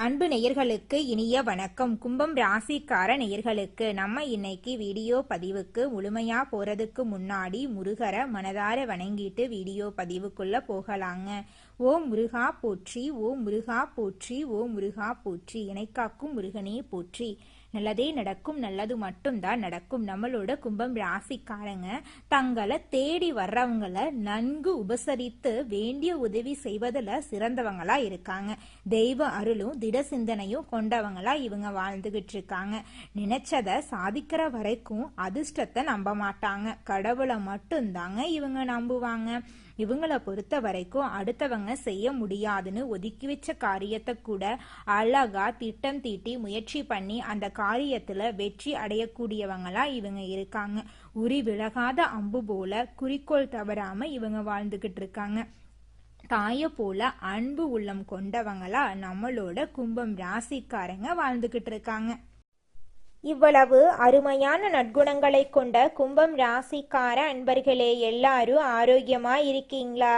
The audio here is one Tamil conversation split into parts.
அன்பு நேயர்களுக்கு இனிய வணக்கம். கும்பம் ராசிக்கார நேயர்களுக்கு நம்ம இன்னைக்கு வீடியோ பதிவுக்கு முழுமையா போறதுக்கு முன்னாடி முருகரை மனதார வணங்கிட்டு வீடியோ பதிவுக்குள்ள போகலாங்க. ஓ முருகா போற்றி ஓ முருகா போற்றி ஓ முருகா போற்றி இணைக்காக்கும் முருகனே போற்றி. நல்லதே நடக்கும் நல்லது மட்டும்தான் நடக்கும். நம்மளோட கும்பம் ராசிக்காரங்க தங்களை தேடி வர்றவங்கள நன்கு உபசரித்து வேண்டிய உதவி செய்வதில் சிறந்தவங்களா இருக்காங்க. தெய்வ அருளும் திட சிந்தனையும் கொண்டவங்களா இவங்க வாழ்ந்துகிட்டு இருக்காங்க நினைச்சதை சாதிக்கிற வரைக்கும் அதிர்ஷ்டத்தை நம்ப மாட்டாங்க. கடவுளை மட்டும்தாங்க இவங்க நம்புவாங்க. இவங்கள பொறுத்த வரைக்கும் அடுத்தவங்க செய்ய முடியாதுன்னு ஒதுக்கி வச்ச காரியத்தை கூட அழகா திட்டம் தீட்டி முயற்சி பண்ணி அந்த காரியத்துல வெற்றி அடையக்கூடியவங்களா இவங்க இருக்காங்க. உரி விலகாத அம்பு போல குறிக்கோள் தவறாம இவங்க வாழ்ந்துகிட்டு இருக்காங்க. தாய போல அன்பு உள்ளம் கொண்டவங்களா நம்மளோட கும்பம் ராசிக்காரங்க வாழ்ந்துகிட்டு இருக்காங்க. இவ்வளவு அருமையான நற்குணங்களை கொண்ட கும்பம் ராசிக்கார அன்பர்களே எல்லாரும் ஆரோக்கியமா இருக்கீங்களா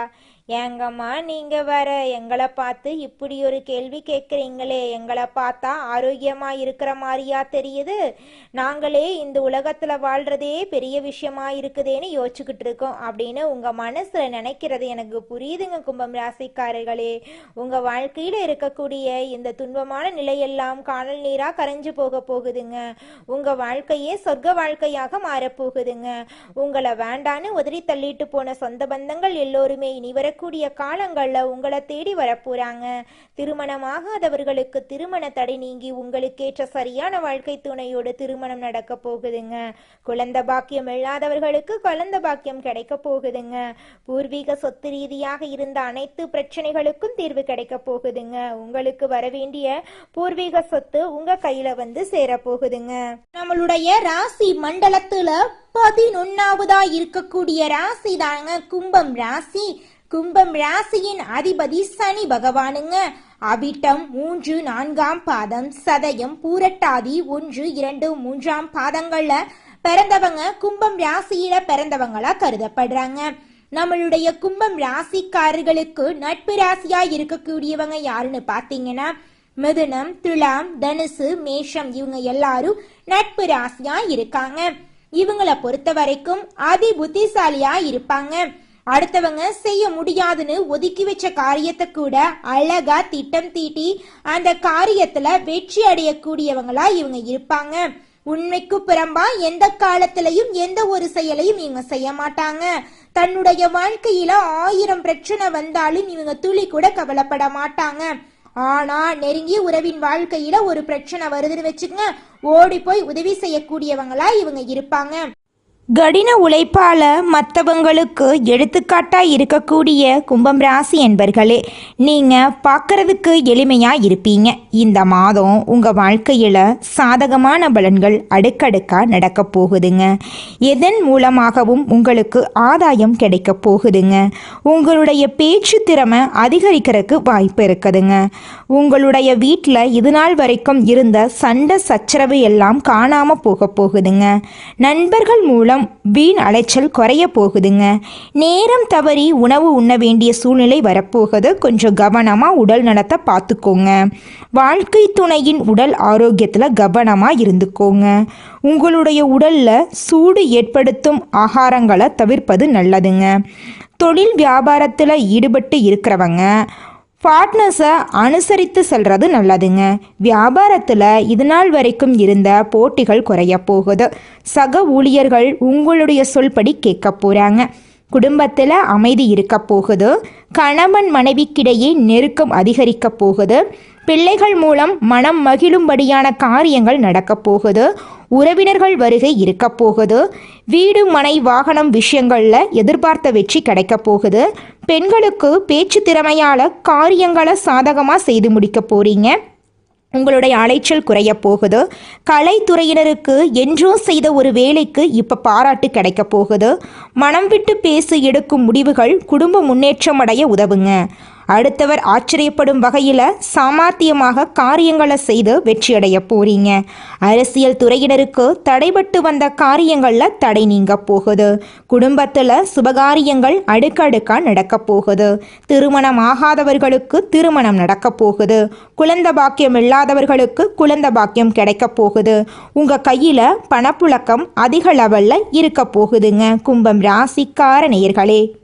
ஏங்கம்மா நீங்க வர எங்களை பார்த்து இப்படி ஒரு கேள்வி கேட்குறீங்களே. எங்களை பார்த்தா ஆரோக்கியமா இருக்கிற மாதிரியா தெரியுது? நாங்களே இந்த உலகத்துல வாழ்றதே பெரிய விஷயமா இருக்குதேன்னு யோசிச்சுக்கிட்டு இருக்கோம். அப்படின்னு உங்க மனசுல நினைக்கிறது எனக்கு புரியுதுங்க கும்பம் ராசிக்காரர்களே. உங்க வாழ்க்கையில இருக்கக்கூடிய இந்த துன்பமான நிலையெல்லாம் காணல் நீரா கரைஞ்சு போக போகுதுங்க. உங்க வாழ்க்கையே சொர்க்க வாழ்க்கையாக மாறப்போகுதுங்க. உங்களை வேண்டான்னு உதறி தள்ளிட்டு போன சொந்த பந்தங்கள் எல்லோருமே இனிவர வரக்கூடிய காலங்களில் உங்களை தேடி வரப்போறாங்க. திருமணமாகாதவர்களுக்கு திருமண தடை நீங்கி உங்களுக்கேற்ற சரியான வாழ்க்கை துணையோடு திருமணம் நடக்க போகுதுங்க. குழந்தை பாக்கியம் இல்லாதவர்களுக்கு குழந்தை பாக்கியம் கிடைக்க போகுதுங்க. பூர்வீக சொத்து ரீதியாக இருந்த அனைத்து பிரச்சனைகளுக்கும் தீர்வு கிடைக்க போகுதுங்க. உங்களுக்கு வர வேண்டிய பூர்வீக சொத்து உங்க கையில வந்து சேர போகுதுங்க. நம்மளுடைய ராசி மண்டலத்துல பதினொன்னாவதா இருக்கக்கூடிய ராசி தாங்க கும்பம் ராசி. கும்பம் ராசியின் அதிபதி சனி பகவானுங்க. அவிட்டம் மூன்று நான்காம் பாதம் சதயம் பூரட்டாதி ஒன்று இரண்டு மூன்றாம் பாதங்கள்ல பிறந்தவங்க கும்பம் ராசியில பிறந்தவங்களா கருதப்படுறாங்க. நம்மளுடைய கும்பம் ராசிக்காரர்களுக்கு நட்பு ராசியா இருக்கக்கூடியவங்க யாருன்னு பாத்தீங்கன்னா மிதுனம் துலாம் தனுசு மேஷம் இவங்க எல்லாரும் நட்பு ராசியா இருக்காங்க. இவங்கள பொறுத்த வரைக்கும் அதி புத்திசாலியா இருப்பாங்க. அடுத்தவங்க செய்ய முடியாதுன்னு ஒதுக்கி வச்ச காரியத்தை கூட அழகா திட்டம் தீட்டி அந்த காரியத்துல வெற்றி அடையக்கூடியவங்களா இவங்க இருப்பாங்க. உண்மைக்கு புறம்பா எந்த காலத்திலையும் எந்த ஒரு செயலையும் இவங்க செய்ய மாட்டாங்க. தன்னுடைய வாழ்க்கையில ஆயிரம் பிரச்சனை வந்தாலும் இவங்க துளி கூட கவலைப்பட மாட்டாங்க. ஆனா நெருங்கிய உறவின் வாழ்க்கையில ஒரு பிரச்சனை வருதுன்னு வச்சுக்கங்க. ஓடி போய் உதவி செய்யக்கூடியவங்களா இவங்க இருப்பாங்க. கடின உழைப்பால மற்றவங்களுக்கு எடுத்துக்காட்டாக இருக்கக்கூடிய கும்பம் ராசி என்பர்களே நீங்கள் பார்க்கறதுக்கு எளிமையாக இருப்பீங்க. இந்த மாதம் உங்கள் வாழ்க்கையில் சாதகமான பலன்கள் அடுக்கடுக்காக நடக்க போகுதுங்க. எதன் மூலமாகவும் உங்களுக்கு ஆதாயம் கிடைக்க போகுதுங்க. உங்களுடைய பேச்சு திறமை அதிகரிக்கிறதுக்கு வாய்ப்பு இருக்குதுங்க. உங்களுடைய வீட்டில் இது நாள் வரைக்கும் இருந்த சண்டை சச்சரவு எல்லாம் காணாமல் போக போகுதுங்க. நண்பர்கள் மூலம் வீண் அலைச்சல் குறைய போகுதுங்க. நேரம் தவறி உணவு உண்ண வேண்டிய சூழ்நிலை வரப்போகுது. கொஞ்சம் கவனமாக உடல் நலத்தை பார்த்துக்கோங்க. வாழ்க்கை துணையின் உடல் ஆரோக்கியத்தில் கவனமாக இருந்துக்கோங்க. உங்களுடைய உடலில் சூடு ஏற்படுத்தும் ஆகாரங்களை தவிர்ப்பது நல்லதுங்க. தொழில் வியாபாரத்தில் ஈடுபட்டு இருக்கிறவங்க பார்ட்னர்ஸை அனுசரித்து செல்றது நல்லதுங்க. வியாபாரத்தில் இது நாள் வரைக்கும் இருந்த போட்டிகள் குறைய போகுது. சக ஊழியர்கள் உங்களுடைய சொல்படி கேட்க போகிறாங்க குடும்பத்தில் அமைதி இருக்க போகுது. கணவன் மனைவிக்கிடையே நெருக்கம் அதிகரிக்க போகுது. பிள்ளைகள் மூலம் மனம் மகிழும்படியான காரியங்கள் நடக்கப் போகுது. உறவினர்கள் வருகை இருக்க போகுது. வீடு மனை வாகனம் விஷயங்களில் எதிர்பார்த்த வெற்றி கிடைக்க போகுது. பெண்களுக்கு பேச்சு திறமையால் காரியங்களை சாதகமாக செய்து முடிக்க போகிறீங்க உங்களுடைய அலைச்சல் குறைய போகுது. கலைத்துறையினருக்கு என்றோ செய்த ஒரு வேலைக்கு இப்போ பாராட்டு கிடைக்க போகுது. மனம் விட்டு பேசி எடுக்கும் முடிவுகள் குடும்ப முன்னேற்றம் அடைய உதவுங்க. அடுத்தவர் ஆச்சரியப்படும் வகையில் சாமர்த்தியமாக காரியங்களை செய்து வெற்றியடைய போறீங்க. அரசியல் துறையினருக்கு தடைபட்டு வந்த காரியங்களில் தடை நீங்க போகுது. குடும்பத்தில் சுபகாரியங்கள் அடுக்கடுக்காக நடக்க போகுது. திருமணம் ஆகாதவர்களுக்கு திருமணம் நடக்க போகுது. குழந்த பாக்கியம் இல்லாதவர்களுக்கு குழந்த பாக்கியம் கிடைக்க போகுது. உங்கள் கையில் பணப்புழக்கம் அதிக லெவலில் இருக்க போகுதுங்க. கும்பம் ராசிக்கார நேயர்களே.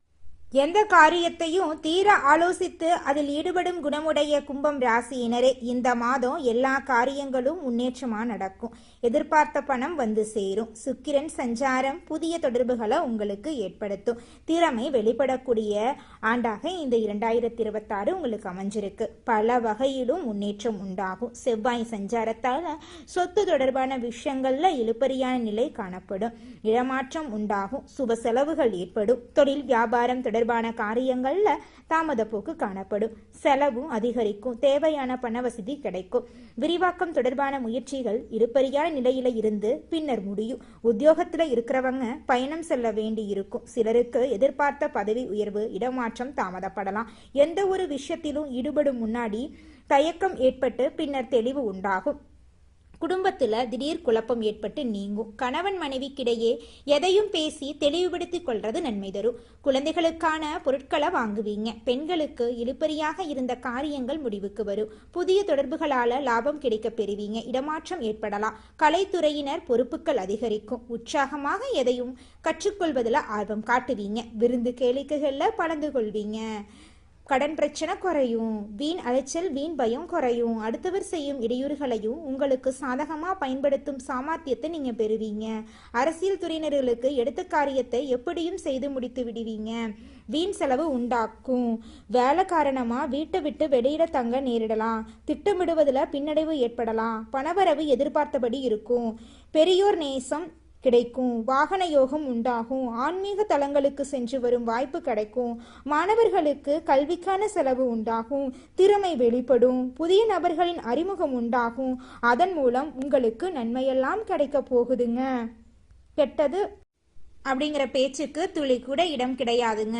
எந்த காரியத்தையும் தீர ஆலோசித்து அதில் ஈடுபடும் குணமுடைய கும்பம் ராசியினரே இந்த மாதம் எல்லா காரியங்களும் முன்னேற்றமா நடக்கும். எதிர்பார்த்த பணம் வந்து சேரும். சுக்கிரன் சஞ்சாரம் புதிய தொடர்புகளை உங்களுக்கு ஏற்படுத்தும். திறமை வெளிப்படக்கூடிய ஆண்டாக இந்த இரண்டாயிரத்தி இருபத்தாறு உங்களுக்கு அமைஞ்சிருக்கு. பல வகையிலும் முன்னேற்றம் உண்டாகும். செவ்வாய் சஞ்சாரத்தால் சொத்து தொடர்பான விஷயங்கள்ல இழுப்பறியான நிலை காணப்படும். இடமாற்றம் உண்டாகும். சுப செலவுகள் ஏற்படும். தொழில் வியாபாரம் தொடர் தொடர்பான காரியங்கள்ல தாமத போக்கு காணப்படும். செலவும் அதிகரிக்கும். தேவையான பண வசதி கிடைக்கும். விரிவாக்கம் தொடர்பான முயற்சிகள் இருப்பறியான நிலையில இருந்து பின்னர் முடியும். உத்தியோகத்துல இருக்கிறவங்க பயணம் செல்ல வேண்டி இருக்கும் சிலருக்கு எதிர்பார்த்த பதவி உயர்வு இடமாற்றம் தாமதப்படலாம். எந்த ஒரு விஷயத்திலும் ஈடுபடும் முன்னாடி தயக்கம் ஏற்பட்டு பின்னர் தெளிவு உண்டாகும். குடும்பத்தில் திடீர் குழப்பம் ஏற்பட்டு நீங்கும். கணவன் மனைவிக்கிடையே எதையும் பேசி தெளிவுபடுத்திக் கொள்றது நன்மை தரும். குழந்தைகளுக்கான பொருட்களை வாங்குவீங்க. பெண்களுக்கு இழுப்பறியாக இருந்த காரியங்கள் முடிவுக்கு வரும். புதிய தொடர்புகளால லாபம் கிடைக்க பெறுவீங்க. இடமாற்றம் ஏற்படலாம். கலைத்துறையினர் பொறுப்புகள் அதிகரிக்கும். உற்சாகமாக எதையும் கற்றுக்கொள்வதில் ஆர்வம் காட்டுவீங்க. விருந்து கேளிக்கைகளில் பலந்து கொள்வீங்க. கடன் பிரச்சனை குறையும் வீண் அலைச்சல் வீண் பயம் குறையும். அடுத்தவர் செய்யும் இடையூறுகளையும் உங்களுக்கு சாதகமாக பயன்படுத்தும் சாமர்த்தியத்தை நீங்கள் பெறுவீங்க. அரசியல் துறையினர்களுக்கு எடுத்த காரியத்தை எப்படியும் செய்து முடித்து விடுவீங்க. வீண் செலவு உண்டாக்கும். வேலை காரணமாக வீட்டை விட்டு வெளியிட தங்க நேரிடலாம். திட்டமிடுவதில் பின்னடைவு ஏற்படலாம். பணவரவு எதிர்பார்த்தபடி இருக்கும். பெரியோர் நேசம் கிடைக்கும். வாகன யோகம் உண்டாகும். ஆன்மீக தலங்களுக்கு சென்று வரும் வாய்ப்பு கிடைக்கும். மாணவர்களுக்கு கல்விக்கான செலவு உண்டாகும். திறமை வெளிப்படும். புதிய நபர்களின் அறிமுகம் உண்டாகும். அதன் மூலம் உங்களுக்கு நன்மையெல்லாம் கிடைக்க போகுதுங்க. கெட்டது அப்படிங்கிற பேச்சுக்கு துளி கூட இடம் கிடையாதுங்க.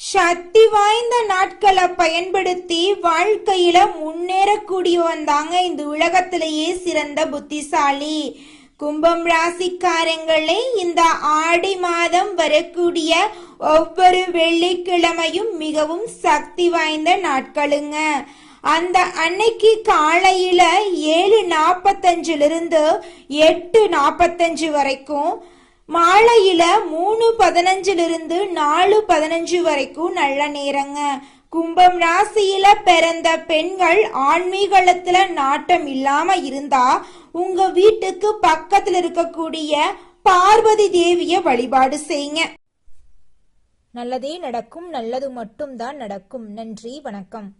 சக்தி வாய்ந்த நாட்களை பயன்படுத்தி வாழ்க்கையில முன்னேறக்கூடியவன் தாங்க இந்த உலகத்திலேயே சிறந்த புத்திசாலி. கும்பம் ராசிக்காரங்களே இந்த ஆடி மாதம் வரக்கூடிய ஒவ்வொரு வெள்ளிக்கிழமையும் மிகவும் சக்தி வாய்ந்த நாட்களுங்க. அந்த அன்னைக்கு காலையில ஏழு நாற்பத்தஞ்சுல இருந்து எட்டு நாற்பத்தஞ்சு வரைக்கும் மாலையில மூணு பதினஞ்சுல இருந்து நாலு பதினஞ்சு வரைக்கும் நல்ல நேரங்க. கும்பம் ராசியில பிறந்த பெண்கள் ஆன்மீகத்துல நாட்டம் இல்லாம இருந்தா உங்க வீட்டுக்கு பக்கத்துல இருக்கக்கூடிய பார்வதி தேவிய வழிபாடு செய்யுங்க. நல்லதே நடக்கும் நல்லது மட்டும்தான் நடக்கும். நன்றி வணக்கம்.